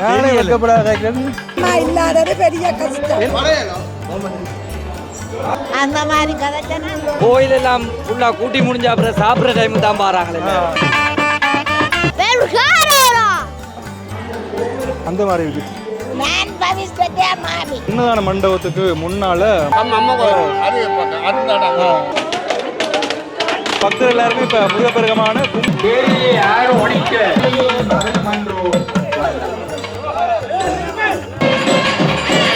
நானே வைக்கப்படாத நான் இல்லாதது பெரிய கஷ்டம். அந்த மாதிரி கோயில் எல்லாம் ஃபுல்லா கூட்டி முடிஞ்ச அப்புறம் சாப்பிட்ற டைம் தான் பாறாங்களே. அந்த மாதிரி இருக்கு. நான் பவிஷ்டத்தே மாமி அன்னதான மண்டபத்துக்கு முன்னால பக்தர் எல்லாருமே இப்ப முருகப்பெருகமான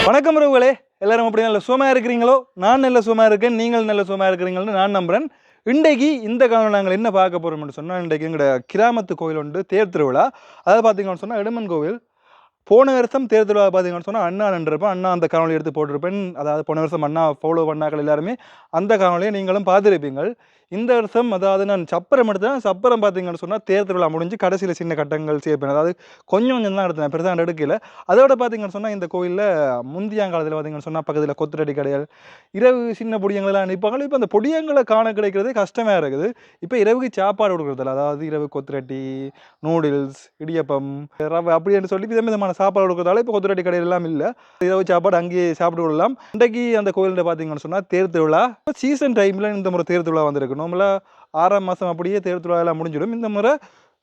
வணக்கம் உறவுகளே. எல்லாரும் அப்படி நல்ல சுகமா இருக்கிறீங்களோ? நான் நல்ல சுகமா இருக்கேன். நீங்கள் நல்ல சுகமா இருக்கிறீங்கள்னு நான் நம்புறேன். இன்றைக்கு இந்த காலம் நாங்கள் என்ன பார்க்க போறோம்னு சொன்னால் இன்றைக்கு எங்களோட கிராமத்து கோயில் உண்டு தேர் திருவிழா. அதாவது பார்த்தீங்கன்னு சொன்னால் இடுமன் கோவில். போன வருஷம் தேர் திருவிழா பார்த்தீங்கன்னு சொன்னால் அண்ணா நின்றிருப்பேன். அண்ணா அந்த காணொலி எடுத்து போட்டிருப்பேன். அதாவது போன வருஷம் அண்ணா ஃபாலோ பண்ணாக்கள் எல்லாருமே அந்த காணொலியை நீங்களும் பார்த்துருப்பீங்கள். இந்த வருஷம் அதாவது நான் சப்பரம் எடுத்தேன். சப்பரம் பார்த்தீங்கன்னு சொன்னால் தேர் திருவிழா முடிஞ்சு கடைசியில் சின்ன கட்டங்கள் சேர்ப்பேன். அதாவது கொஞ்சம் கொஞ்சம் தான் எடுத்தேன். பெருசாக எடுக்கல. அதோட பார்த்தீங்கன்னு சொன்னால் இந்த கோயிலில் முந்தியாங்காலத்தில் பார்த்தீங்கன்னு சொன்னால் பக்கத்தில் கொத்துரடி கடைகள் இரவு சின்ன பொடியங்கள்லாம் நிற்பாங்க இப்போ அந்த பொடியங்களை காண கிடைக்கிறது கஷ்டமாக இருக்குது. இப்போ இரவுக்கு சாப்பாடு கொடுக்குறதில்ல அதாவது இரவு கொத்துரட்டி நூடுல்ஸ் இடியப்பம் ரவை அப்படின்னு சொல்லி வித விதமான சாப்பாடு கொடுக்குறதால இப்போ கொத்துரட்டி கடையில் எல்லாம் இல்லை. இரவு சாப்பாடு அங்கேயே சாப்பிட்டு கொள்ளலாம் இன்றைக்கு அந்த கோயிலில் பார்த்தீங்கன்னு சொன்னால் தேர் திருவிழா. சீசன் டைமில் இந்த முறை தேர் திருவிழா வந்திருக்கணும். நார்மலாக ஆறாம் மாதம் அப்படியே தேர் திருவிழா எல்லாம் முடிஞ்சிடும். இந்த முறை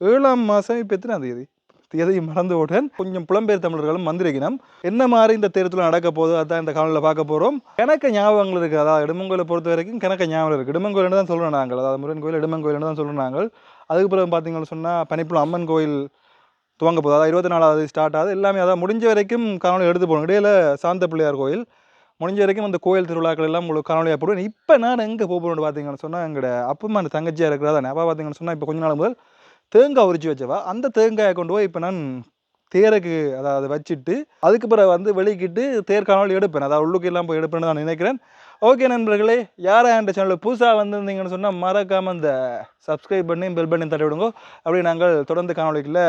ஏழாம் மாதம் இப்போ எத்தனாம் தேதி. தேதியை மறந்தவுடன் கொஞ்சம் புலம்பெயர் தமிழர்களும் வந்திருக்கணும் என்ன மாதிரி இந்த தேர்தல் நடக்க போகுது? அதான் இந்த காலையில் பார்க்க போகிறோம் கணக்க ஞாபகங்கள் இருக்குது அதாவது இடுமங்கோலை பொறுத்த வரைக்கும் கணக்க ஞாபகம் இருக்குது இடுமங்கோயில்னு தான் சொல்கிறோம் நாங்கள். அதாவது முருகன் கோயில் இடுமங்கோயில்னு தான் சொல்கிறோம் நாங்கள். அதுக்கு பிறகு பார்த்தீங்கன்னு சொன்னால் பனிப்புலம் அம்மன் கோயில் துவங்க போகுது. அதாவது இருபத்தி நாலாவது ஸ்டார்ட் ஆகுது. எல்லாமே அதாவது முடிஞ்ச வரைக்கும் காலையில் எடுத்து போகணும். இடையில சாந்த பிள்ளையார் கோயில். முடிஞ்ச வரைக்கும் அந்த கோயில் திருவிழாக்கள் எல்லாம் உங்களுக்கு காணொலியாக போடுவேன். இப்போ நான் எங்கே போகணும்னு பார்த்தீங்கன்னு சொன்னால் எங்களோட அப்பமா அந்த தங்கச்சியாக இருக்கிறதா அப்பா பார்த்தீங்கன்னு சொன்னால் இப்போ கொஞ்ச நாள் முதல் தேங்காய் உரிச்சு வச்சவா. அந்த தேங்காயை கொண்டு போய் இப்போ நான் தேருக்கு அதாவது வச்சுட்டு அதுக்கு பிறகு வந்து வெளிக்கிட்டு தேர் காணொலி எடுப்பேன். அதாவது உள்ளுக்கு எல்லாம் போய் எடுப்பேன்னு நான் நினைக்கிறேன். ஓகே நண்பர்களே யாரா என்ற சேனலில் புதுசாக வந்திருந்தீங்கன்னு சொன்னால் மறக்காமல் இந்த சப்ஸ்கிரைப் பண்ணி பெல் பண்ணி தட்டி விடுங்க. அப்படி நாங்கள் தொடர்ந்து காணொலிக்குள்ளே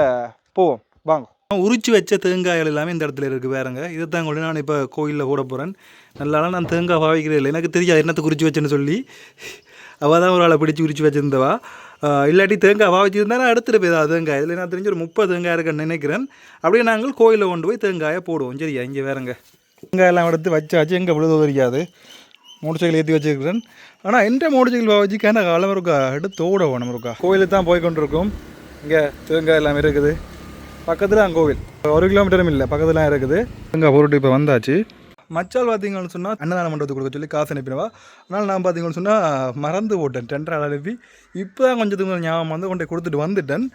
போவோம். வாங்க. உரிச்சு வச்ச தேங்காய்கள் எல்லாமே இந்த இடத்துல இருக்குது வேறங்க இதை தான் கொண்டு நான் இப்போ கோயிலில் போட போகிறேன் நல்லாலாம் நான் தேங்காய் பாவிக்கிறே இல்லை. எனக்கு தெரியாது என்னத்தை குறிச்சு வச்சேன்னு சொல்லி. அவள் தான் ஒரு ஆளை பிடிச்சி உரிச்சு வச்சிருந்தவா. இல்லாட்டி தேங்காய் பாவிச்சிருந்தா நான் எடுத்துகிட்டு தான் தேங்காய் இதில் நான் தெரிஞ்சு ஒரு முப்பது தேங்காய் இருக்குன்னு நினைக்கிறேன். அப்படியே நாங்கள் கோயிலில் கொண்டு போய் தேங்காயை போடுவோம். சரியா? இங்கே வேறங்க. தேங்காய் எல்லாம் எடுத்து வச்சாச்சு. எங்கே விழுது தெரியாது மோட்டர் சைக்கிள் ஏற்றி வச்சுருக்கிறேன். ஆனால் எந்த மோட்டர் சைக்கிள் பாவிச்சுக்கான காலம் இருக்கா? எடுத்து ஓட வேணும் இருக்கா? கோயிலுக்கு தான் போய் கொண்டிருக்கோம் இங்கே தேங்காய் எல்லாமே இருக்குது. பக்கத்தில் தான் கோவில். ஒரு கிலோமீட்டரும் இல்லை பக்கத்தில் இருக்குது. தேங்காய் பொருட்டு இப்போ வந்தாச்சு. மச்சால் பார்த்தீங்கன்னு சொன்னால் அன்னதான மண்டபத்துக்கு கொடுக்க சொல்லி காசு அனுப்பினவா? அதனால் நான் பார்த்தீங்கன்னு சொன்னால் மறந்து போட்டேன் டெண்டர் அனுப்பி இப்போ தான் கொஞ்சத்துக்கு ஞாபகம் வந்து கொண்டு கொடுத்துட்டு வந்துட்டேன்.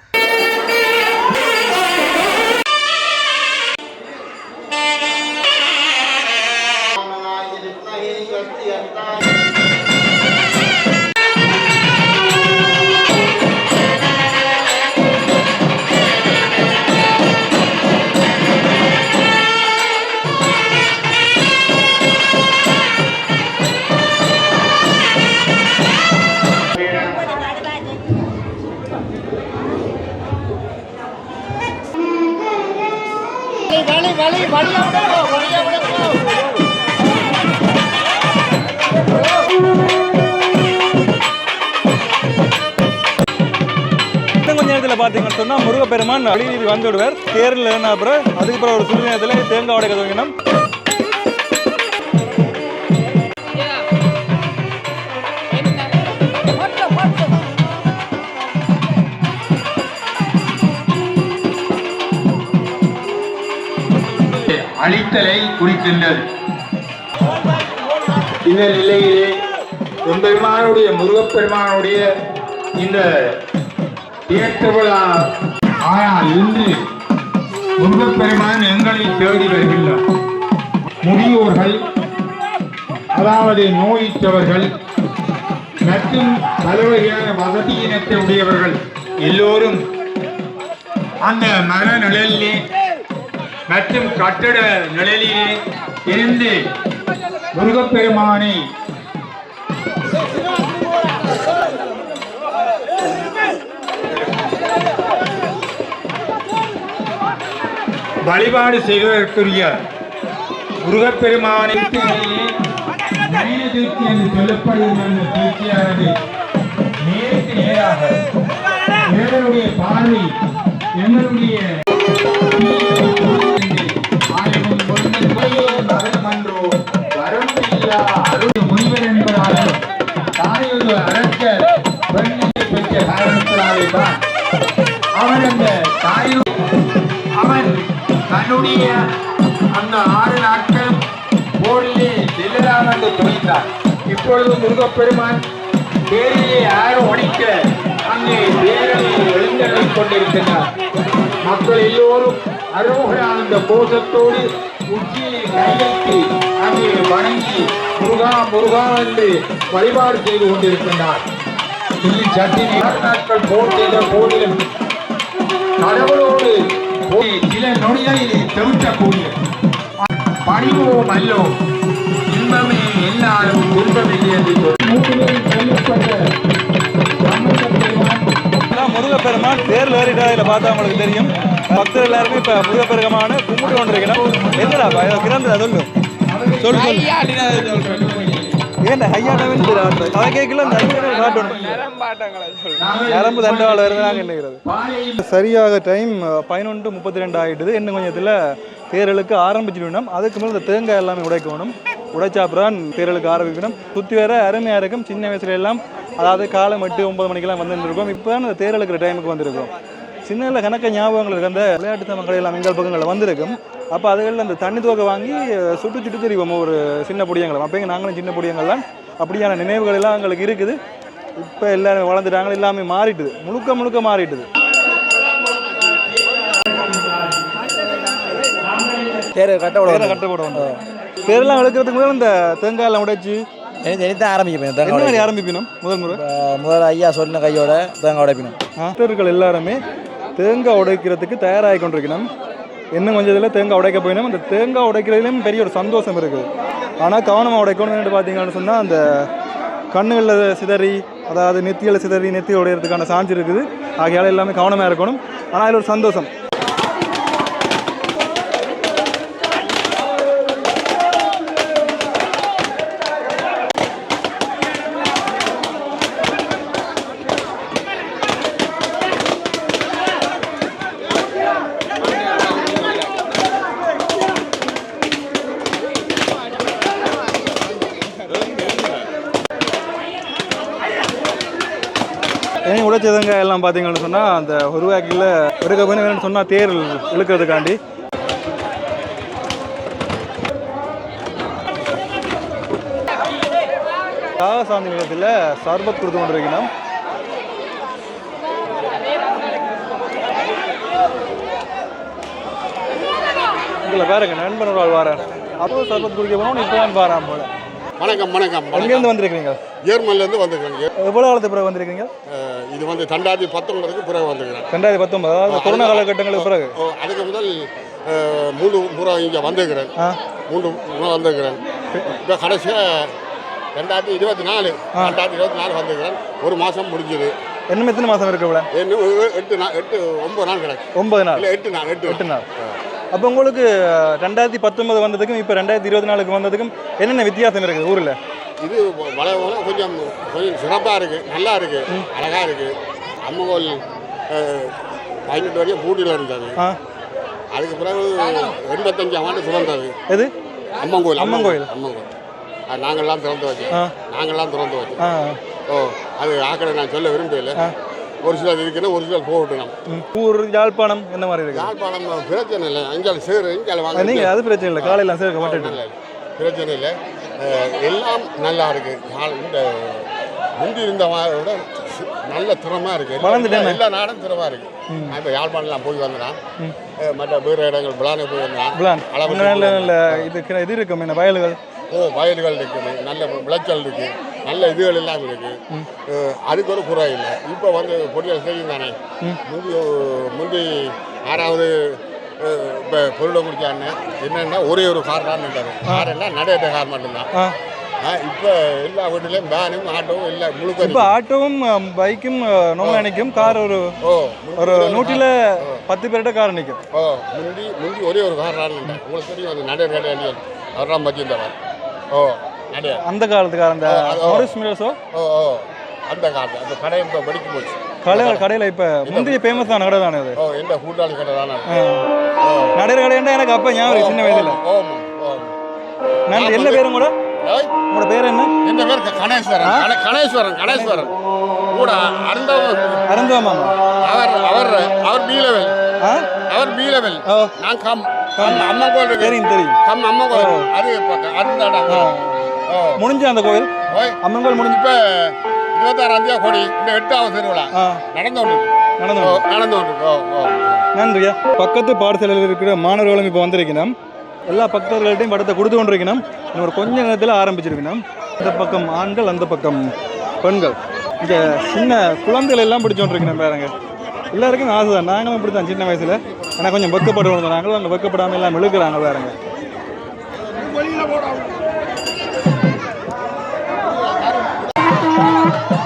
பார்த்தீங்கன்னு சொன்னால் முருகப்பெருமான் அடிநீதி வந்து விடுவார் தேரில் ஏறின அப்புறம் அதுக்கப்புறம் ஒரு சிறு நேரத்தில் தேங்காய் உடைக்க துவங்கினோம். அழித்தலை குறிக்கின்றது. இந்த நிலையிலே எம்பெருமானுடைய முருகப்பெருமானுடைய இந்த ஏற்ற விழா ஆனால் இன்று முருகப்பெருமான் எங்களை தேடி வருகின்றார் முதியோர்கள் அதாவது நோயிற்றவர்கள் மற்றும் பலவகையான வசதியினத்தை உடையவர்கள் எல்லோரும் அந்த மர நிழலிலே மற்றும் கட்டட நிழலிலே இருந்து முருகப்பெருமானை வழிபாடு செய்வதற்குரிய முருகப்பெருமானை தீர்த்தி என்று சொல்லப்படுகின்ற நேருக்கு நேராக வேடனுடைய பார்வை என்னுடைய முனிவர் பெற்ற காரணத்தினாலே தான் அவன் அந்த தாயும் தன்னுடைய அந்த ஆறு நாட்கள் போரிலே செல்லலாம் என்று துணித்தார். இப்பொழுது முருகப்பெருமான் தேரிலே யாரும் ஒடிக்க அங்கே தேரிலே எழுந்தள்ளிக் கொண்டிருக்கிறார் மக்கள் எல்லோரும் அரோகரானந்த கோஷத்தோடு உச்சியை கையெழுத்து அங்கே வணங்கி முருகா முருகா என்று வழிபாடு செய்து கொண்டிருக்கின்றார். சட்டி நாட்கள் போர் செய்த போதிலும் கடவுளோடு சில நொடிகளிலே தவிர்க்கக்கூடிய பணிவோம் அல்லோ இன்பமே எல்லாரும் துன்பமில்லை என்று முருகப்பெருமான் தேர்ல ஏறிட்டா இதில் பார்த்தா உங்களுக்கு தெரியும். பக்தர் எல்லாருமே இப்போ முருகப்பெருமான கும்பிட்டு கொண்டிருக்கிறோம். என்னடா கிரந்தா சொல்லு. சொல்லு சொல்லு. ஏன்டா ஹையாட்டவன் தெரியாது அதை கேட்கல அந்த ஐயாட்டவன் காட்டணும் நரம்பு தண்டவாளம் சரியாக டைம் பதினொன்று முப்பத்தி ரெண்டு ஆகிட்டுது இன்னும் கொஞ்சத்தில் தேரலுக்கு ஆரம்பிச்சிடணும். அதுக்கு மேலே இந்த தேங்காய் எல்லாமே உடைக்கணும். உடைச்சாப்புறான் தேரலுக்கு ஆரம்பிக்கணும். சுற்றி வர அருமையாக இருக்கும் சின்ன வயசுல எல்லாம் அதாவது காலம் எட்டு ஒன்பது மணிக்கெல்லாம் வந்துருக்கோம் இப்போ தான் இந்த தேரலுக்கிற டைமுக்கு வந்திருக்கோம். சின்ன கணக்க ஞாபகங்கள் இருக்கு. அந்த விளையாட்டு தமக்கள் எல்லாம் எங்கள் பக்கங்களில் வந்திருக்கும். அப்போ அதுகளில் அந்த தண்ணி துவக்க வாங்கி சுட்டு சுட்டு தெரிவோம். ஒரு சின்ன பொடியங்களும் அப்போ நாங்களும் சின்ன பொடியங்கள்லாம் அப்படியான நினைவுகள் எல்லாம் எங்களுக்கு இருக்குது. இப்போ எல்லாரும் வளர்ந்துட்டாங்க. எல்லாமே மாறிட்டுது. முழுக்க முழுக்க மாறிட்டுது. சரி கட்ட தேரை கட்ட போட வந்து தேரெல்லாம் எடுக்கிறதுக்கு முதல்ல இந்த தேங்காய் எல்லாம் உடைச்சு தான் ஆரம்பிப்பேன் என்ன தேங்காய் ஆரம்பிக்கணும்? முதல் முறை. முதல்ல ஐயா சொன்ன கையோட தேங்காய் உடைப்பினும். பக்தர்கள் எல்லாருமே தேங்காய் உடைக்கிறதுக்கு தயாராகி கொண்டிருக்கணும். இன்னும் கொஞ்சம் இதில் தேங்காய் உடைக்க போயிடும் அந்த தேங்காய் உடைக்கிறதுலையும் பெரிய ஒரு சந்தோஷம் இருக்குது ஆனால் கவனமாக உடைக்கணும்னு பார்த்தீங்கன்னு சொன்னால் அந்த கண்ணுகளில் சிதறி அதாவது நெத்தியில் சிதறி நெத்தி உடையிறதுக்கான சான்ஸ் இருக்குது. ஆகையால் எல்லாமே கவனமாக இருக்கணும். ஆனால் அதில் ஒரு சந்தோஷம். எல்லாம் பார்த்தீங்கன்னு சொன்னால் அந்த ஒரு வாக்கில் எடுக்க போய் வேணும்னு சொன்னால் தேர் இழுக்கிறதுக்காண்டி. சாந்தி நிலையத்தில் சர்பத் கொடுத்து கொண்டிருக்கணும் இதில் பாருங்க நண்பன் ஒரு ஆள் வாரார். அப்போ சர்பத் குடிக்க போனோம் இப்போ தான் வாரான் போல. வணக்கம் வணக்கம். எங்கேருந்து வந்திருக்கீங்க ஜெர்மன்லேருந்து வந்துருக்கேங்க எவ்வளோ காலத்து பிறகு வந்திருக்கீங்க? இது வந்து ரெண்டாயிரத்தி பத்தொன்பதுக்கு பிறகு வந்துருக்கிறேன் ரெண்டாயிரத்தி பத்தொன்பது அதாவது கொரோனா காலகட்டங்களுக்கு பிறகு. அதுக்கு முதல் மூணு முறை இங்கே வந்துருக்கிறேன் மூன்று முறை வந்துருக்கிறேன் இப்போ கடைசியாக ரெண்டாயிரத்தி இருபத்தி நாலு ரெண்டாயிரத்தி இருபத்தி நாலு வந்துருக்கிறேன் ஒரு மாதம் முடிஞ்சது. இன்னும் எத்தனை மாதம் இருக்கு இவ்வளோ இன்னும் எட்டு நாள் எட்டு ஒன்பது நாள் கிடக்கு. ஒன்பது நாள். இல்லை எட்டு நாள் எட்டு எட்டு நாள். அப்போ உங்களுக்கு ரெண்டாயிரத்தி பத்தொன்பது வந்ததுக்கும் இப்போ ரெண்டாயிரத்தி இருபத்தி நாலுக்கு வந்ததுக்கும் என்னென்ன வித்தியாசம் இருக்குது ஊரில்? இது வள வள கொஞ்சம் கொஞ்சம் சிறப்பாக இருக்குது நல்லா இருக்குது அழகாக இருக்குது அம்மங்கோல் அஹ், பதினெட்டு வரையும் பூட்டியில் இருந்தது. அதுக்கு பிறகு எண்பத்தஞ்சாம் ஆண்டு சுரந்தது எது? அம்மங்கோயில் அம்மங்கோயில். அம்மங்கோயில் அது நாங்கள்லாம் திறந்து வச்சோம். நாங்கள்லாம் திறந்து வச்சோம். ஓ அது ஆக்கடை நான் சொல்ல விரும்பல ஒரு சிலர் இருக்குன்னா ஒரு சிலர் போகட்டும். ஊர் யாழ்ப்பாணம் என்ன மாதிரி இருக்கு? யாழ்ப்பாணம் பிரச்சனை இல்லை. அஞ்சால் சேரு இஞ்சால் வாங்க நீங்கள் அது பிரச்சனை இல்லை. காலையில் சேர்க்க மாட்டேன் பிரச்சனை இல்லை. எல்லாம் நல்லா இருக்கு. நாள் இந்த முந்தி இருந்த விட நல்ல திறமா இருக்கு. எல்லா- நாடும் திறமா இருக்கு. நான் இப்போ யாழ்ப்பாணம்லாம் போய் வந்தேன். மற்ற வேறு இடங்கள் பிளானே போய் வந்தேன். அளவு நல்ல நல்ல இது இது இருக்கும். என்ன வயல்கள்? ஓ வயல்கள் இருக்குது. நல்ல விளைச்சல் இருக்கு நல்ல இதுகள் எல்லாம் இருக்கு அஹ், அதுக்கு ஒரு குறை இல்லை. இப்போ வந்து பொடியல் செய்யும் தானே. முந்தி முந்தி ஆறாவது இப்போ பொருளை முடிச்சான்னு என்னென்னா ஒரே ஒரு கார் தான் கார் என்ன நடையிட்ட கார் மட்டும்தான். இப்போ எல்லா வீட்டுலேயும் வேனும் ஆட்டோவும் எல்லாம் முழுக்க இப்போ. ஆட்டோவும் பைக்கும் நிற்கும் கார் ஒரு ஓ ஒரு நூற்றில் பத்து பேர்கிட்ட கார் நிற்கும் ஓ முந்தி முந்தி ஒரே ஒரு கார் தான் உங்களுக்கு தெரியும் அந்த நடை நடை அடியல் அவர்தான் வச்சிருந்தவர் ஓ நடைய அந்த காலத்துக்கார அந்த அது- ஓ. ஓ? ஓ அந்த காலத்து அந்த கடை இப்போ வெடிச்சு போச்சு. கடையில் கடையில் இப்போ முந்தைய ஃபேமஸான கடை தானே அது? ஓ எந்த கூட்டாளி கடை தானே ஆ. நடையிற கடைன்னா எனக்கு அப்போ ஞாபகம் சின்ன ஓம் நன்றி என்ன பேரும் கூட? உங்களோட பேர் என்ன? எந்த பேர்? கணேஸ்வரன். கணே- கணேஸ்வரன் கணேஸ்வரன். கூட அருந்தவன் அருந்தவா மாமா. அவர் அவர் அவர் பீலவன் ஆ? அவர் ஓ. நான் கம் கம். அம்மா கோயில் தெரியும் தெரியும். கம் அம்மா கோயில் அது ஓ. முடிஞ்சு அந்த கோயில் அம்மன் கோயில் முடிஞ்சு இப்போ இருபத்தாறாம் தேதி கோடி இந்த எட்டாவது திருவிழா. நடந்து கொண்டு நடந்து நடந்து கொண்டு நன்றியா. பக்கத்து பாடசாலையில் இருக்கிற மாணவர்களும் இப்போ வந்திருக்கணும். எல்லா பக்தர்கள்ட்டையும் படத்தை கொடுத்து கொண்டிருக்கணும். இன்னும் ஒரு கொஞ்ச நேரத்தில் ஆரம்பிச்சிருக்கணும். இந்த பக்கம் ஆண்கள் அந்த பக்கம் பெண்கள். இங்கே சின்ன குழந்தைகள் எல்லாம் பிடிச்சு கொண்டிருக்கணும் பாருங்க. எல்லாருக்கும் ஆசை தான் நாங்களும் இப்படி தான் சின்ன வயசில். ஆனால் கொஞ்சம் வெக்கப்படுவோம் நாங்களும் அங்கே வெக்கப்படாமல் எல்லாம் இழுக்கிறாங்க பாருங்க.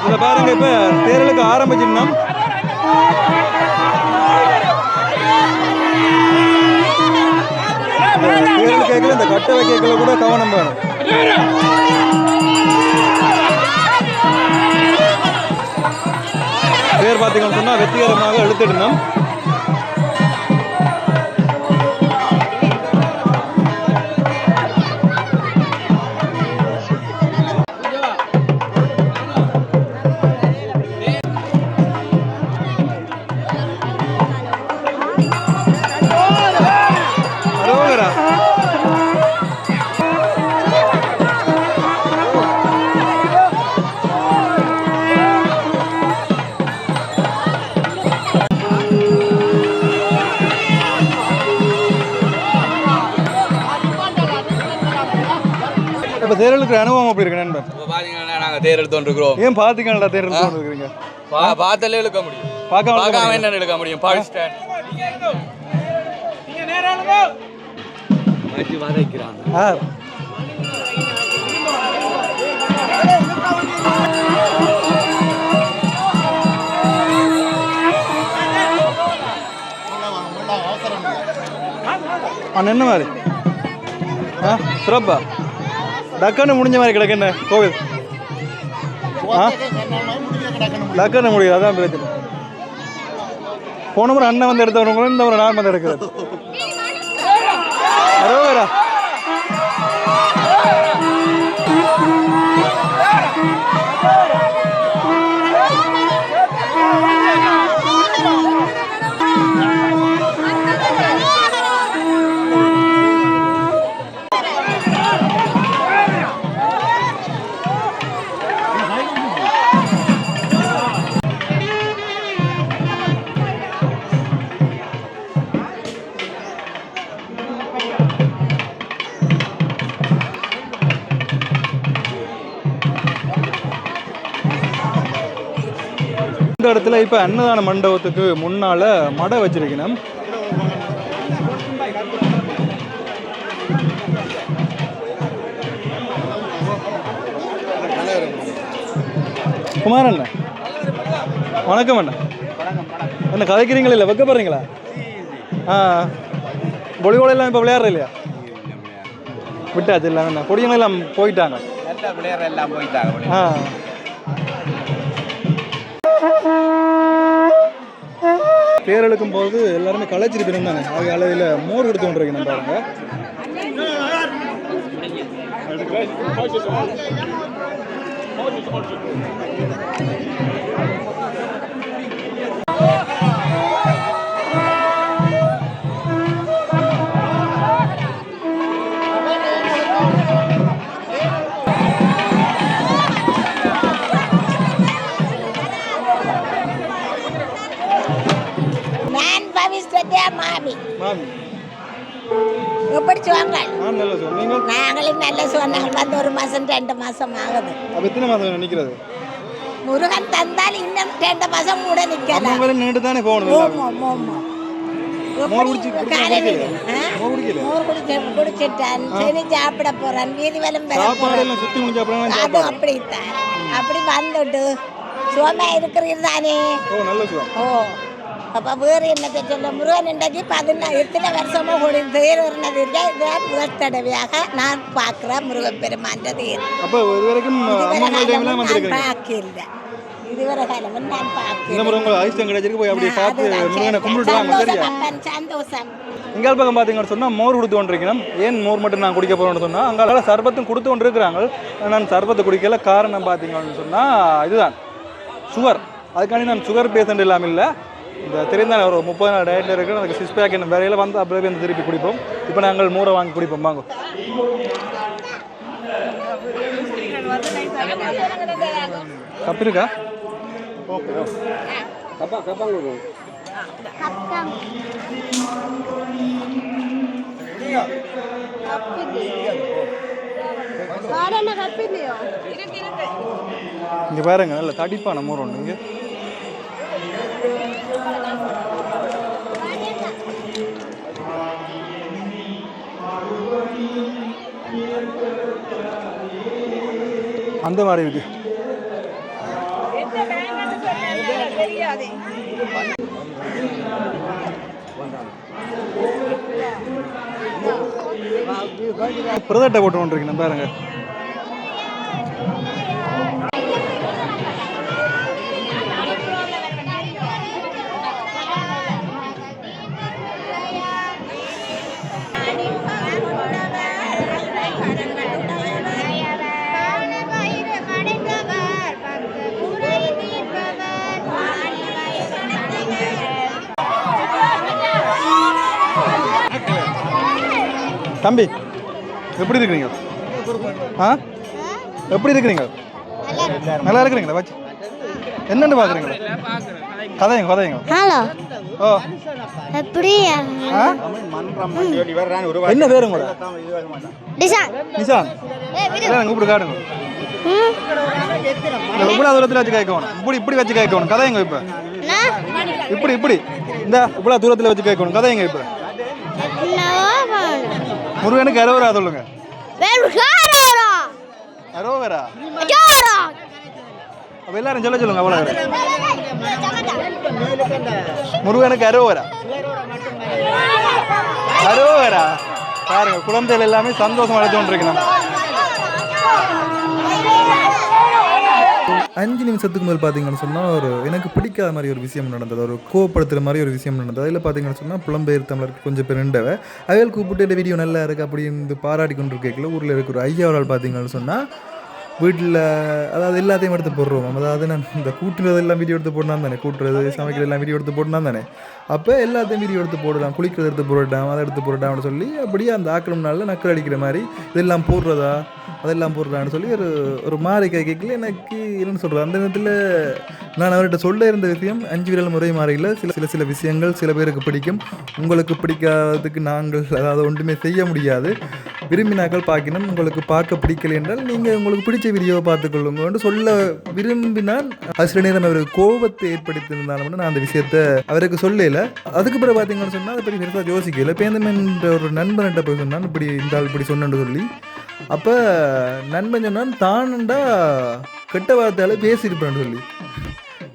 இந்த பாருங்க இப்போ தேரலுக்கு ஆரம்பிச்சிருந்தோம் தேரல் கேட்கல இந்த கட்டளை கேட்கல கூட கவனம் வேணும். பேர் பார்த்தீங்கன்னு சொன்னால் வெற்றிகரமாக எழுத்திடணும் இப்போ தேரலுக்கு அனுபவம் அப்படி இருக்கு நண்பன் இப்போ பார்த்தீங்கன்னா நாங்கள் தேர் எடுத்துட்டு இருக்கிறோம் இருக்கிறோம் ஏன் பார்த்துக்கலாம்டா தேரல் கொண்டு இருக்கிறீங்க பா பார்த்தாலே இழுக்க முடியும். பார்க்காம பார்க்காம என்ன இழுக்க முடியும். பாகிஸ்தான் அண்ணன் என்ன மாதிரி? ஆ சிறப்பா. டக்குன்னு முடிஞ்ச மாதிரி கிடக்கு என்ன? கோவில் ஆ? டக்குன்னு முடியுது. அதான் பிரச்சனை. போன முறை அண்ணன் வந்து எடுத்தவங்க இந்த முறை நான் வந்து எடுக்கிறது இடத்துல இப்போ அன்னதான மண்டபத்துக்கு முன்னால மடை வச்சிருக்கணும். குமார் அண்ணா. வணக்கம் அண்ணா. என்ன கதைக்கிறீங்களா இல்லை வைக்கப்படுறீங்களா? ஆ. பொலிவோட எல்லாம் இப்போ விளையாடுற இல்லையா? விட்டாச்சு இல்லை என்ன பொடியங்க எல்லாம் போயிட்டாங்க எல்லாம் போயிட்டாங்க ஆ. தேர் எழுக்கும் போது எல்லாருமே களைச்சிட்டு இருந்தாங்க ஆக அளவில் மோர் கொடுத்து கொண்டிருக்கணும் பாருங்க. நான் எப்படி சுவாங்க நான் நல்லா சொல்லுங்க நீங்கள் நாங்களும் நல்ல சொன்னாங்க வந்து ஒரு மாசம் ரெண்டு ஆகுது மாதம் நிற்கிறது முருகன் தந்தால் இன்னும் ரெண்டு மாசம் கூட வரை நின்று தானே போகணும் குடிச்சிட்டான் சரி சாப்பிட போறான் வீதி வலம் அது அப்படித்தான் அப்படி வந்துட்டு சுகமா இருக்கிறீர் தானே ஓ அப்ப வேறு என்னத்தை சொல்ல? முருகன் இன்றைக்கு பதினா எத்தனை வருஷமா கூடி தேர்வறினது இதுதான் முதல் தடவையாக நான் பார்க்குற முருகன் பெருமான்ற தேர். அப்போ இது வரைக்கும் பார்க்கல இதுவரை காலமும் நான் சரியா? சந்தோஷம் இங்கால் பக்கம் பார்த்தீங்கன்னு சொன்னால் மோர் கொடுத்து கொண்டிருக்கணும் ஏன் மோர் மட்டும் நான் குடிக்க போகிறேன்னு சொன்னால் அங்கால சர்பத்தும் கொடுத்து கொண்டிருக்கிறாங்க. நான் சர்பத்தை குடிக்கல. காரணம் பார்த்தீங்கன்னு சொன்னால் இதுதான். சுகர் அதுக்காண்டி நான் சுகர் பேஷண்ட் இல்லாமல் இல்லை. இந்த தெரிந்தான ஒரு முப்பது நாள் டயட்டில் இருக்கிற அதுக்கு சிக்ஸ் பேக் என்ன வேலையில் வந்து அப்படியே வந்து திருப்பி குடிப்போம். இப்போ நாங்கள் மூரை வாங்கி குடிப்போம். வாங்க. கப் இருக்கா? இங்கே பாருங்க நல்ல தடிப்பான மூரம் இங்கே. அந்த மாதிரி இருக்கு. பிரதட்டை போட்டு கொண்டிருக்கேன் பாருங்க. தம்பி எப்படி இருக்கிறீங்க? ஆ? எப்படி இருக்கிறீங்க? நல்லா இருக்கிறீங்களா? வச்சு. என்னென்னு பார்க்குறீங்களா கதைங்க கதைங்க. ஹலோ. ஓ. எப்படி? என்ன பேரு உங்களோட? நிஷான். இல்லை கூப்பிட்டு காடுங்க இவ்வளோ தூரத்தில் வச்சு கேட்கணும்? இப்படி இப்படி வச்சு கேட்கணும். கதைங்க இப்போ. இப்படி இப்படி. இந்த இவ்வளோ தூரத்தில் வச்சு கேட்கணும். கதைங்க இப்போ. முருகனுக்கு அரோவரா சொல்லுங்க? அரோவரா? அப்போ எல்லாரும் சொல்ல சொல்லுங்க அவ்வளோ முருகனுக்கு அரோவரா அரோவரா பாருங்க குழந்தைகள் எல்லாமே சந்தோஷம் அடைச்சு கொண்டிருக்கணும் அஞ்சு நிமிஷத்துக்கு முதல் பார்த்தீங்கன்னு சொன்னால் ஒரு எனக்கு பிடிக்காத மாதிரி ஒரு விஷயம் நடந்தது. ஒரு கோவப்படுத்துகிற மாதிரி ஒரு விஷயம் நடந்தது. அதில் பார்த்தீங்கன்னு சொன்னால் புலம்பெயர் தமிழருக்கு கொஞ்சம் பேர் நின்றவ அவையில் கூப்பிட்டு இந்த வீடியோ நல்லா இருக்குது அப்படின்னு பாராட்டி கொண்டு இருக்கல ஊரில் இருக்கிற ஒரு ஆள் பார்த்தீங்கன்னு சொன்னால் வீட்டில் அதாவது எல்லாத்தையும் எடுத்து போடுறோம். அதாவது நான் இந்த கூட்டுறது எல்லாம் வீடியோ எடுத்து போடலாம் தானே? கூட்டுறது சமைக்கிறது எல்லாம் வீடியோ எடுத்து போடலாம் தானே? அப்போ எல்லாத்தையும் வீடியோ எடுத்து போடலாம். குளிக்கிறது எடுத்து போடலாம் அதை எடுத்து போடலாம் அப்படின்னு சொல்லி அப்படியே அந்த ஆக்கிரம் நக்கல் அடிக்கிற மாதிரி இதெல்லாம் போடுறதா? அதெல்லாம் போடுறான்னு சொல்லி ஒரு ஒரு மாறி கை கேட்கல. எனக்கு என்னன்னு சொல்கிறது அந்த நேரத்தில் நான் அவர்கிட்ட சொல்ல இருந்த விஷயம் அஞ்சு விரல் முறை மாறியில் சில சில சில விஷயங்கள் சில பேருக்கு பிடிக்கும். உங்களுக்கு பிடிக்காததுக்கு நாங்கள் அதாவது ஒன்றுமே செய்ய முடியாது. விரும்பினாக்கள் பார்க்கணும் உங்களுக்கு பார்க்க பிடிக்கல என்றால் நீங்கள் உங்களுக்கு பிடிச்ச வீடியோவை பார்த்துக்கொள்ளுங்கன்னு சொல்ல விரும்பினால் அது சில நேரம் அவருக்கு கோபத்தை ஏற்படுத்தியிருந்தாலும் நான் அந்த விஷயத்தை அவருக்கு சொல்லல. அதுக்கு பிறகு பார்த்தீங்கன்னு சொன்னால் அதை பற்றி பெருசாக யோசிக்கல. பேந்தமென்ற ஒரு நண்பன்கிட்ட போய் சொன்னான் இப்படி இந்த ஆள் இப்படி சொன்னு சொல்லி. அப்போ நண்பன் சொன்னான் தானுண்டா கெட்ட வார்த்தையால் பேசியிருப்பேன்னு சொல்லி.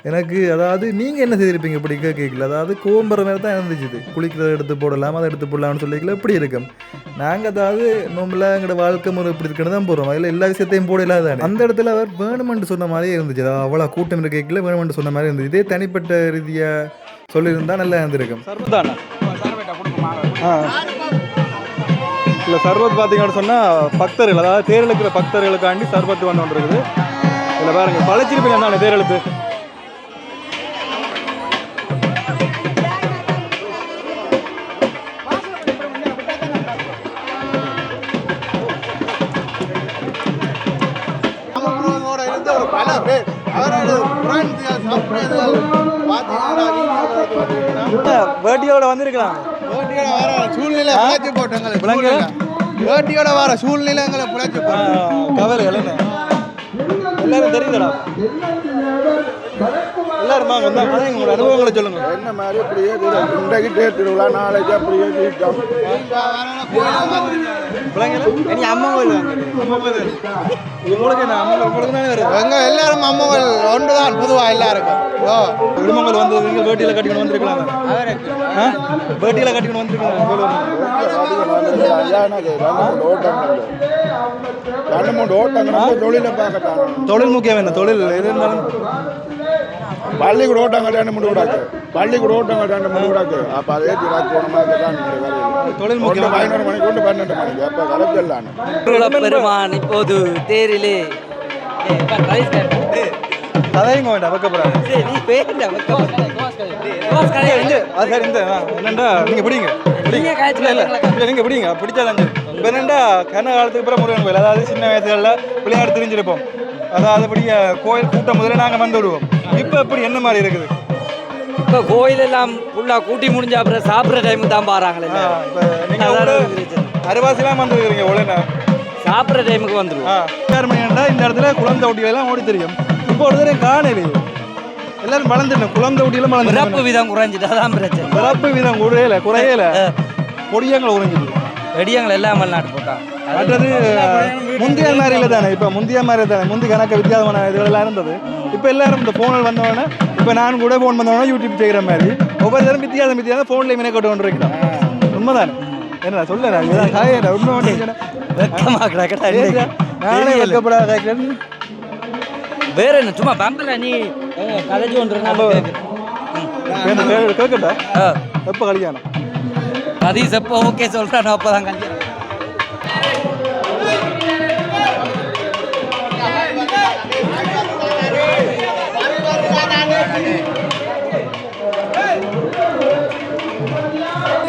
எனக்கு அதாவது நீங்கள் என்ன செய்திருப்பீங்க இப்படி கேட்கல. அதாவது கோம்புற மாதிரி தான் இருந்துச்சு இது. குளிக்கிறத எடுத்து போடலாம் அதை எடுத்து போடலாம்னு சொல்லிக்கல. எப்படி இருக்கும். நாங்கள் அதாவது நோம்பில் எங்களோட வாழ்க்கை முறை இப்படி இருக்குன்னு தான் போகிறோம் அதில் எல்லா விஷயத்தையும் போடல தானே அந்த இடத்துல அவர் வேணுமென்று சொன்ன மாதிரியே இருந்துச்சு. அதாவது அவ்வளோ கூட்டம் இருக்கையில் வேணுமென்று சொன்ன மாதிரி இருந்துச்சு. இதே தனிப்பட்ட ரீதியாக சொல்லியிருந்தா நல்லா இருந்திருக்கும். சர்வதானா சர்வத் பார்த்தீங்கன்னு சொன்னால் பக்தர்கள் அதாவது தேரெழுக்கிற பக்தர்களுக்காண்டி சர்பத்து வந்து ஒன்று இருக்குது இதில் பாருங்க பழச்சிருப்பில் என்ன தேரெழுத்து அவரோட வேட்டியோட வந்திருக்கலாம். வேட்டியோட வர சூழ்நிலை பிழைச்சி போட்டங்களை விளங்குதா? வேட்டியோட வர சூழ்நிலைங்களை பிழைச்சி என்ன எல்லாரும் தெரியுதடா. எல்லாரும் வந்தா வாங்க, உங்களோட அனுபவங்களை சொல்லுங்க. என்ன மாதிரி அப்படியே இன்றைக்கு தேர் திருவிழா நாளைக்கு அப்படியே தீட்டம் உங்களுக்கு தானே வருது எங்க எல்லாரும் அம்மாக்கள் ஒன்றுதான் பொதுவா எல்லாருக்கும். ஓ குடும்பங்கள் வந்து நீங்க வேட்டியில கட்டிக்கணும் வந்திருக்கலாம் ஆ? வேட்டியில கட்டிக்கணும் வந்திருக்கலாம் தொழில் முக்கியம் என்ன? தொழில் எது இருந்தாலும் பள்ளிக்கூட ஓட்டங்கள் ரெண்டு மூணு கூடாது பள்ளிக்கூட ஓட்டங்கள் ரெண்டு மூணு கூடாது அப்போ அதே திராட்சை போன மாதிரி தான் நீங்கள் வரையில் தொழில் ஒன்று முக்கியம்? பதினொரு மணிக்கு கொண்டு பன்னெண்டு மணிக்கு. அப்போ கலப்பிடலான்னு முருகப் பெருமான் இப்போது தேரிலே. கதையும் வேண்டாம் வைக்கப்படுறாங்க சரி, நீ அது சரி இந்த என்னண்டா நீங்க பிடிங்க. பிடிங்க. காய்ச்சல் இல்ல நீங்க பிடிங்க என்னண்டா கன காலத்துக்கு அப்புறம் முருகன் கோயில் அதாவது சின்ன வயசுகளில் விளையாட்டு தெரிஞ்சிருப்போம். அதாவது அப்படி கோயில் கூட்டம் முதல்ல நாங்க வந்து விடுவோம். இப்போ எப்படி என்ன மாதிரி இருக்குது? இப்போ கோயில் எல்லாம் ஃபுல்லா கூட்டி முடிஞ்ச அப்புறம் சாப்பிட்ற டைமுக்கு தான் பிரச்சனை. அரைவாசிலாம் வந்து இருக்கிறீங்க உடனே சாப்பிட்ற டைமுக்கு வந்துடும் ஆ. யார் மணிண்டா இந்த இடத்துல குழந்தை ஒட்டியெல்லாம் ஓடி தெரியும். இப்போ ஒரு தடவை காணலையே எல்லாரும் வளர்ந்துட்டோம். குழந்தை ஒட்டியெல்லாம் பிறப்பு வளர்ந்து விதம் குறைஞ்சிட்டு அதான் பிரச்சனை. பிறப்பு வீதம் குறையல குறையல. பொடியங்கள் உறைஞ்சிது வெடியங்கள் எல்லாம் வெளிநாட்டு போட்டான் மற்றது முந்தைய மாதிரி தானே இப்போ முந்தைய மாதிரி தானே முந்தி கணக்கு வித்தியாசமான இதுகளெல்லாம் இருந்தது. இப்போ எல்லாரும் இந்த ஃபோனில் வந்தவொடனே இப்போ நான் கூட ஃபோன் வந்தவொடனே யூடியூப் செய்கிற மாதிரி ஒவ்வொரு தரம் வித்தியாசம் வித்தியாசம் ஃபோன்லேயே மினை கொண்டு கொண்டு இருக்கிறோம் உண்மைதானே? என்ன சொல்ல உண்மை. நானே. வைக்கப்படாத காய்க்கிறேன் வேற என்ன சும்மா பம்பல நீ கதைச்சு ஒன்று கேட்கட்டா எப்போ கல்யாணம்? சதீஷ் எப்போ ஓகே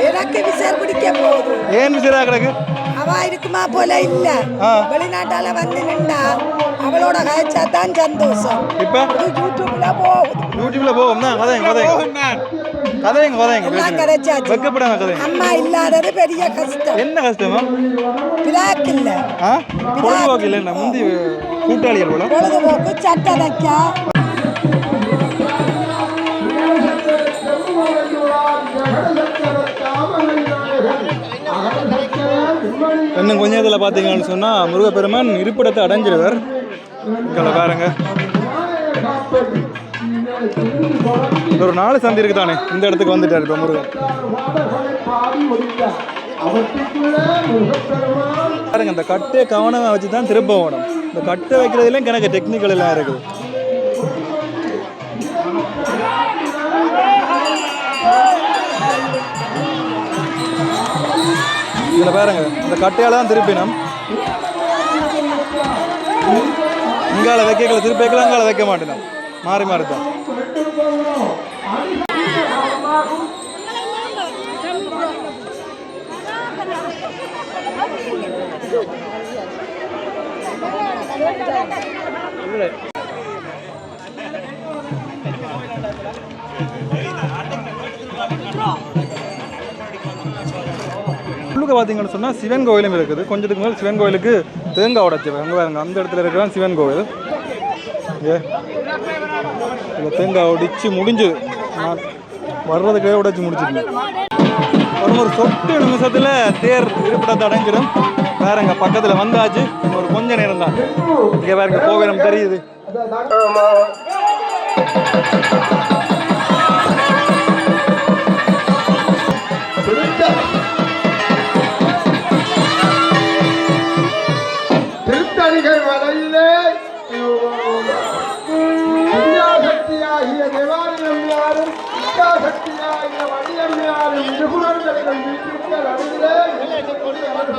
எனக்கு விசார் பிடிக்க போகுது ஏன் விசிறா கிடக்கு அவ இருக்குமா போல இல்ல. வெளிநாட்டால வந்து நின்றா அவளோட காய்ச்சா தான் சந்தோஷம் இப்போ யூடியூப்ல யூடியூப்ல தான் கதைங்க கதைங்க எல்லாம். கிடைச்சாச்சு. வெக்கப்படாம கதைங்க. அம்மா இல்லாதது பெரிய கஷ்டம். என்ன கஷ்டமா பிளாக் இல்ல. ஆ? பொழுதுபோக்கு இல்லை என்ன? முந்தி கூட்டாளிகள் போல. பொழுதுபோக்கு சட்டை தைக்க. இன்னும் கொஞ்ச நேரத்தில் பார்த்தீங்கன்னு சொன்னால் முருகப்பெருமான் இருப்பிடத்தை அடைஞ்சிருவார். பாருங்க. ஒரு நாலு சந்தி இருக்கு தானே இந்த இடத்துக்கு வந்துட்டார் இப்போ முருகன். பாருங்க இந்த கட்டை கவனமாக வச்சு தான் திரும்ப ஓடும் இந்த கட்டை வைக்கிறதுலேயும் கணக்கு டெக்னிக்கல் எல்லாம் இருக்குது. இதில் பாருங்க இந்த கட்டையால் தான் திருப்பினோம். இங்கால வைக்கல திருப்பி வைக்கல அங்கால வைக்க மாட்டேனோம். மாறி மாறி தான் உள்ளுக்க பார்த்தீங்கன்னு சொன்னால் சிவன் கோயிலும் இருக்குது. கொஞ்சத்துக்கு மேல் சிவன் கோயிலுக்கு தேங்காய் உடச்சி அங்கே பாருங்க அந்த இடத்துல இருக்கிற சிவன் கோயில் ஏ இந்த தேங்காய் உடைச்சு முடிஞ்சு நான் வர்றதுக்கே உடைச்சு முடிச்சிருக்கேன் ஒரு ஒரு சொட்டு நிமிஷத்தில் தேர் இருப்பிடத்தை அடைஞ்சிடும் பாருங்க பக்கத்தில் வந்தாச்சு. ஒரு கொஞ்ச நேரம் தான் இங்கே பாருங்க கோவிலம் தெரியுது. திருத்தணிகள்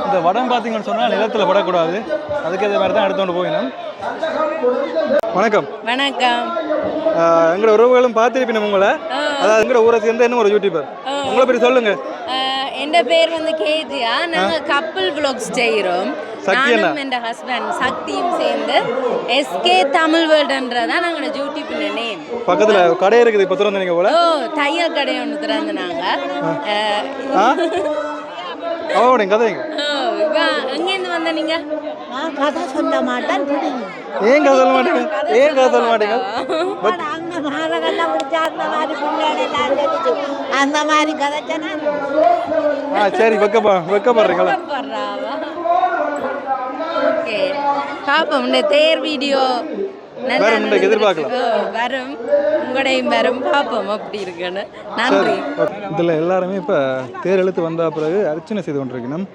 இந்த வடம் பார்த்தீங்கன்னு சொன்னால் நிலத்தில் படக்கூடாது. அதுக்கேற்ற மாதிரி தான் எடுத்துகிட்டு போயினோம். வணக்கம். வணக்கம். ஆஹ் எங்களோட உறவுகளும் பார்த்துருப்பினோம் உங்களை. அதாவது எங்களோட ஊரை சேர்ந்த இன்னும் ஒரு யூடியூபர் உங்களை பற்றி சொல்லுங்க. என் பேர் வந்து கேஜியா. நாங்க கப்பல் vlogs செய்கிறோம்? நானும் என் ஹஸ்பண்ட் சக்தியும் சேர்ந்து எஸ்கே தமிழ் வேர்ல்டுன்றதா நாங்களோட யூடியூப் நேம். பக்கத்தில் கடை இருக்குது இப்போ திறந்தீங்க போல. ஓ தையல் கடை ஒன்று திறந்து நாங்க கதைங்க எங்கேருந்து வந்த நீங்க? நான் கதை சொல்ல மாட்டேன் ஏன் கதை சொல்ல மாட்டீங்க? ஏன் கதை சொல்ல மாட்டீங்க? அங்க மாதங்கள்லாம் முடிச்சா அந்த மாதிரி பிள்ளைகள் அந்த மாதிரி கதைச்சனா? ஆ சரி வெக்கப்பா வெக்கப்படுறீங்களா ஓகே. பாப்போம் இந்த தேர் வீடியோ. வரும், இன்றைக்கு எதிர்பார்க்கலாம். வரும். உங்களையும் வரும். பார்ப்போம் அப்படி இருக்குன்னு. நன்றி. இதில் எல்லாருமே இப்போ தேர் இழுத்து வந்த பிறகு அர்ச்சனை செய்து கொண்டிருக்கணும்.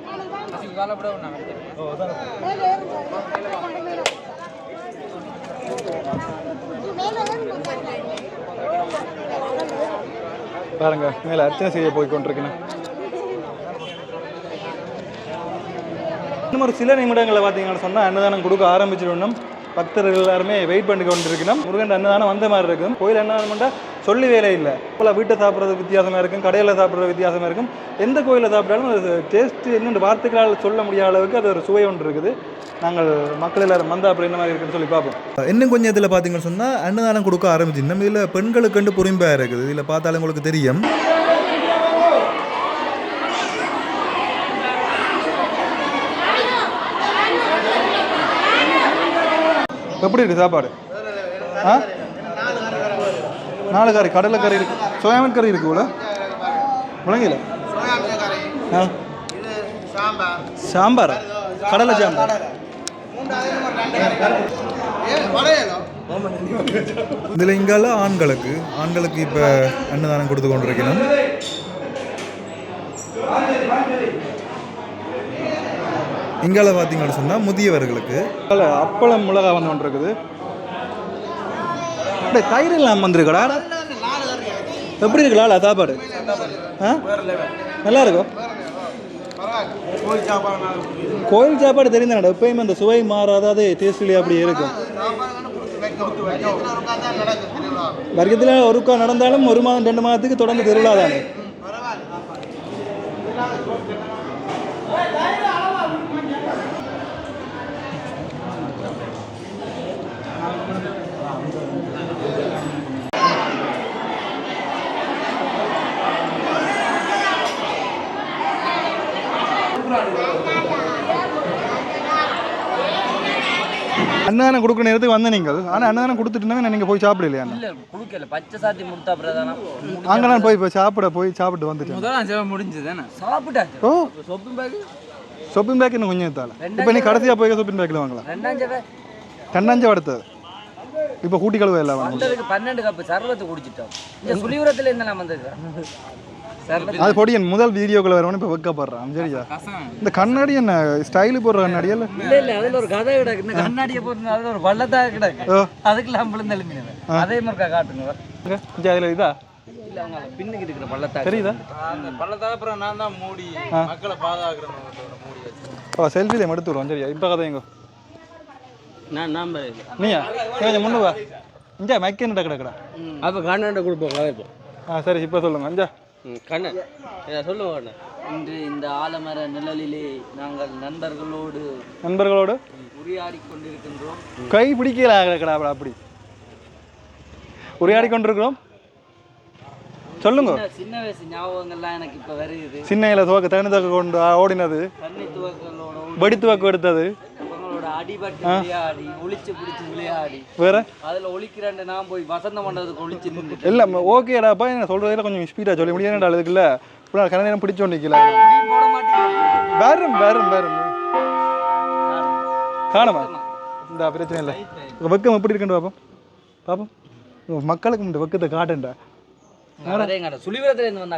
பாருங்க மேலே அர்ச்சனை செய்ய போய் கொண்டிருக்கணும். இன்னும் ஒரு சில நிமிடங்களில் பார்த்தீங்கன்னு சொன்னால் அன்னதானம் கொடுக்க ஆரம்பிச்சிடணும். பக்தர்கள் எல்லாருமே வெயிட் பண்ணி கொண்டிருக்கணும். முருகன் அன்னதானம் வந்த மாதிரி இருக்கும். கோயில் அன்னதானம் சொல்லி வேலை இல்லை. இப்போ வீட்டை சாப்பிட்றது வித்தியாசமாக இருக்கும். கடையில் சாப்பிட்றது வித்தியாசமாக இருக்கும். எந்த கோயிலில் சாப்பிட்டாலும் அது டேஸ்ட் என்னென்று வார்த்தைகளால் சொல்ல முடியாத அளவுக்கு அது ஒரு சுவை ஒன்று இருக்குது. நாங்கள் மக்கள் எல்லாரும் அப்படி என்ன மாதிரி இருக்குன்னு சொல்லி பார்ப்போம். இன்னும் கொஞ்சம் இதில் பார்த்தீங்கன்னு சொன்னால் அன்னதானம் கொடுக்க ஆரம்பிச்சு நம்ம இதில் பெண்களுக்கு பொறுமையாக இருக்குது. இதில் பார்த்தாலும் உங்களுக்கு தெரியும். எப்படி இருக்குது சாப்பாடு? ஆ? நாலு கறி கடலை கறி இருக்கு. சோயாமீன் கறி இருக்கு இவ்வளோ முழங்கில. ஆ. சாம்பார்? கடலை சாம்பார்? இதில் இங்கால ஆண்களுக்கு ஆண்களுக்கு இப்போ அன்னதானம் கொடுத்து கொண்டிருக்கணும் இங்கால பார்த்தீங்கன்னு சொன்னால் முதியவர்களுக்கு அப்பளம் மிளகா வந்து ஒன்று இருக்குது அப்படியே தயிர் இல்லாமல் வந்துருக்கடா. எப்படி இருக்குல்ல சாப்பாடு? ஆ? நல்லா இருக்கும் கோயில் சாப்பாடு தெரிந்தாடா எப்பயுமே அந்த சுவை மாறாத அது டேஸ்ட்லி அப்படி இருக்கும். வர்க்கத்தில் ஒருக்கா நடந்தாலும் ஒரு மாதம் ரெண்டு மாதத்துக்கு தொடர்ந்து திருவிழா தானே அன்னதானம் கொடுக்குற நேரத்துக்கு வந்த நீங்கள். ஆனால் அன்னதானம் கொடுத்துட்டு நீங்கள் போய் சாப்பிடலையா? இல்ல குடுக்கல. பச்சை சாத்தி முடுத்தா பிரதானம் அங்கே நான் போய் இப்போ சாப்பிட போய் சாப்பிட்டு வந்துட்டேன். முடிஞ்சதுதானே சாப்பிட்டாச்சு. ஓ. சொப்பு பேக் சொப்பின் பேக் இன்னும் கொஞ்சம் தால இப்போ நீ கடைசியாக போய் சொப்பின் பேக்கில் வாங்கலாம். கண்ணாஞ்ச அடுத்தது. இப்போ கூட்டி கழுவ எல்லாம் வாங்க வந்ததுக்கு பன்னெண்டு கப்பு சர்வத்தை குடிச்சிட்டோம். இந்த சுழிபுரத்துல இருந்து நான் வந்தது. அது பொடியன் முதல் வீடியோக்குள்ள வரவனு இப்போ வைக்கப்படுறான் சரியா? இந்த கண்ணாடி என்ன ஸ்டைலு போடுற கண்ணாடி இல்ல? இல்ல இல்ல அதுல ஒரு கதை கிடக்கு. இந்த கண்ணாடியை போட்டு அதுல ஒரு பள்ளத்தாக கிடக்கு. ஓ. அதுக்கு விழுந்து எழுப்பினது அதே மாதிரி காட்டுங்க. இங்கே அதில் இதா? பின்னுக்கு இருக்கிற பள்ளத்தாக தெரியுதா? அந்த பள்ளத்தாக்கு அப்புறம் நான் தான் மூடி மக்களை பாதுகாக்கிறேன் மூடி செல்ஃபியில் எடுத்து விடுவோம். சரியா? இப்போ கதை எங்கோ? நான் நம்ப நீயா? கொஞ்சம் முன்னு வா. இஞ்சா மைக்கேன்னு கிடக்கடா? அப்ப கண்ணாண்ட கொடுப்போம் கதை ஆ சரி இப்போ சொல்லுங்க. அஞ்சா கண்ணன். சொல்லுங்க கண்ணன். இன்று இந்த ஆலமர நிழலிலே நாங்கள் நண்பர்களோடு நண்பர்களோடு? உரையாடி கொண்டிருக்கின்றோம். கை பிடிக்கல அப்படி. உரையாடி கொண்டிருக்கிறோம். சொல்லுங்க. சின்ன- வயசு ஞாபகங்கள்லாம் எனக்கு இப்ப வருது. சின்னையில் துவக்க தனி துவக்க கொண்டு ஆ, ஓடினது. வெடி எடுத்தது. வேற? அதுல ஒளிக்கிறாண்டு நான் போய் வசந்த மண்டபத்துக்கு ஒளிச்சு நின்று இல்லை ஓகேடாப்பா என்ன சொல்கிறதில் கொஞ்சம் ஸ்பீடாக சொல்லி. முடியாது அதுக்குள்ள. இப்போ கன நேரம் பிடிச்சோம் மாட்டேன் வேறும் வேறும் வேறும் காணுமா? இந்த பிரச்சனை இல்லை. வெக்கம் எப்படி இருக்குன்னு பார்ப்போம் பார்ப்போம் மக்களுக்கு இந்த வெக்கத்தை காட்டுண்டா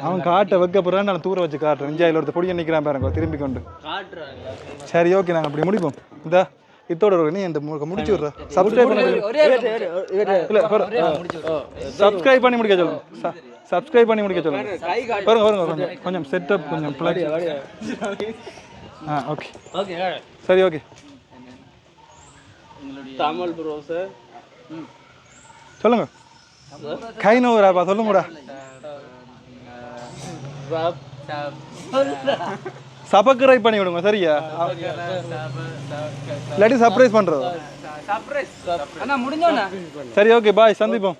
அவன் காட்ட வைக்க போறான் நான் தூர வச்சு காட்டுறேன். இஞ்சாயில் ஒருத்தர் பொடியை நிற்கிறான் பாருங்க திரும்பி கொண்டு. சரி ஓகே நாங்கள் அப்படி முடிப்போம். இந்த. இத்தோட ஒரு நீ இந்த முடிச்சு விட்ற. சப்ஸ்கிரைப் பண்ணி ஒரே இல்லை சப்ஸ்கிரைப் பண்ணி முடிக்க சொல்லுங்க சப்ஸ்கிரைப் பண்ணி முடிக்க சொல்லுங்க பாருங்க பாருங்க கொஞ்சம் கொஞ்சம் செட்டப் கொஞ்சம் ஆ ஓகே ஓகே சரி ஓகே தமிழ் ப்ரோ சார் சொல்லுங்க. கை நோவுறாப்பா சொல்லுங்கடா. சப்ஸ்கிரைப் பண்ணி விடுங்க சரியா? இல்லாட்டி சர்ப்ரைஸ் பண்ணுறது சரி ஓகே பாய் சந்திப்போம்.